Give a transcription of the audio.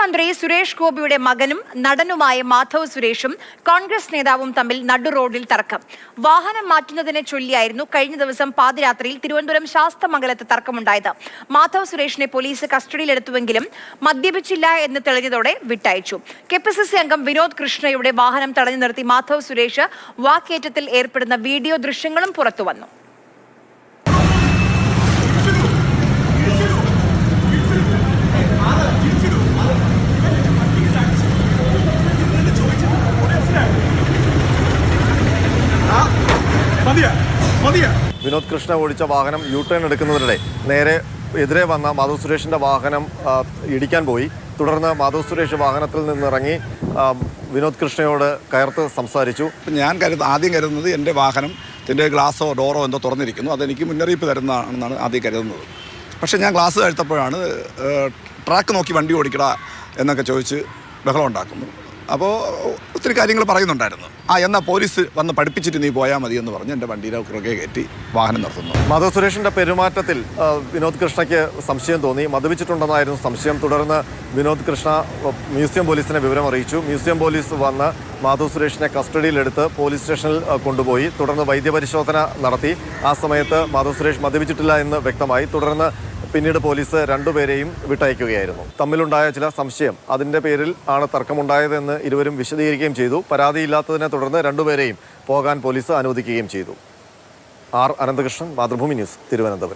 കേന്ദ്രമന്ത്രി സുരേഷ് ഗോപിയുടെ മകനും നടനുമായ മാധവ് സുരേഷും കോൺഗ്രസ് നേതാവും തമ്മിൽ നടു റോഡിൽ തർക്കം. വാഹനം മാറ്റുന്നതിനെ ചൊല്ലിയായിരുന്നു കഴിഞ്ഞ ദിവസം പാതിരാത്രിയിൽ തിരുവനന്തപുരം ശാസ്തമംഗലത്ത് തർക്കമുണ്ടായത്. മാധവ് സുരേഷിനെ പോലീസ് കസ്റ്റഡിയിലെടുത്തുവെങ്കിലും മദ്യപിച്ചില്ല എന്ന് തെളിഞ്ഞതോടെ വിട്ടയച്ചു. കെ അംഗം വിനോദ് കൃഷ്ണയുടെ വാഹനം തടഞ്ഞു നിർത്തി മാധവ് സുരേഷ് വാക്കേറ്റത്തിൽ ഏർപ്പെടുന്ന വീഡിയോ ദൃശ്യങ്ങളും പുറത്തുവന്നു. വിനോദ് കൃഷ്ണ ഓടിച്ച വാഹനം യു ടേൺ എടുക്കുന്നതിനിടെ നേരെ എതിരെ വന്ന മാധവ് സുരേഷിന്റെ വാഹനം ഇടിക്കാൻ പോയി. തുടർന്ന് മാധവ് സുരേഷ് വാഹനത്തിൽ നിന്നിറങ്ങി വിനോദ് കൃഷ്ണയോട് കയർത്ത് സംസാരിച്ചു. ഞാൻ കരുത ആദ്യം കരുതുന്നത് എന്റെ വാഹനം എന്റെ ഗ്ലാസോ ഡോറോ എന്തോ തുറന്നിരിക്കുന്നു. അതെനിക്ക് മുന്നറിയിപ്പ് തരുന്നതാണെന്നാണ് ആദ്യം കരുതുന്നത്. പക്ഷേ ഞാൻ ഗ്ലാസ് താഴ്ത്തപ്പോഴാണ് ട്രാക്ക് നോക്കി വണ്ടി ഓടിക്കടാ എന്നൊക്കെ ചോദിച്ച് ബഹളം ഉണ്ടാക്കുന്നു. അപ്പോൾ ഒത്തിരി കാര്യങ്ങൾ പറയുന്നുണ്ടായിരുന്നു. ആ എന്നാൽ പോലീസ് വന്ന് പഠിപ്പിച്ചിട്ട് നീ പോയാൽ മതി എന്ന് പറഞ്ഞ് എന്റെ വണ്ടിയിലെ കുറുകെ കയറ്റി വാഹനം നിർത്തുന്നു. മധു സുരേഷിന്റെ പെരുമാറ്റത്തിൽ വിനോദ് കൃഷ്ണയ്ക്ക് സംശയം തോന്നി. മദ്യപിച്ചിട്ടുണ്ടെന്നായിരുന്നു സംശയം. തുടർന്ന് വിനോദ് കൃഷ്ണ മ്യൂസിയം പോലീസിനെ വിവരം അറിയിച്ചു. മ്യൂസിയം പോലീസ് വന്ന് മാധു സുരേഷിനെ കസ്റ്റഡിയിലെടുത്ത് പോലീസ് സ്റ്റേഷനിൽ കൊണ്ടുപോയി. തുടർന്ന് വൈദ്യപരിശോധന നടത്തി. ആ സമയത്ത് മാധു സുരേഷ് മദ്യപിച്ചിട്ടില്ല എന്ന് വ്യക്തമായി. തുടർന്ന് പിന്നീട് പോലീസ് രണ്ടുപേരെയും വിട്ടയക്കുകയായിരുന്നു. തമ്മിലുണ്ടായ ചില സംശയം അതിന്റെ പേരിൽ ആണ് തർക്കമുണ്ടായതെന്ന് ഇരുവരും വിശദീകരിക്കുകയും ചെയ്തു. പരാതിയില്ലാത്തതിനെ തുടർന്ന് രണ്ടുപേരെയും പോകാൻ പോലീസ് അനുവദിക്കുകയും ചെയ്തു. R Ananthakrishnan Mathrubhumi news Thiruvananthapuram.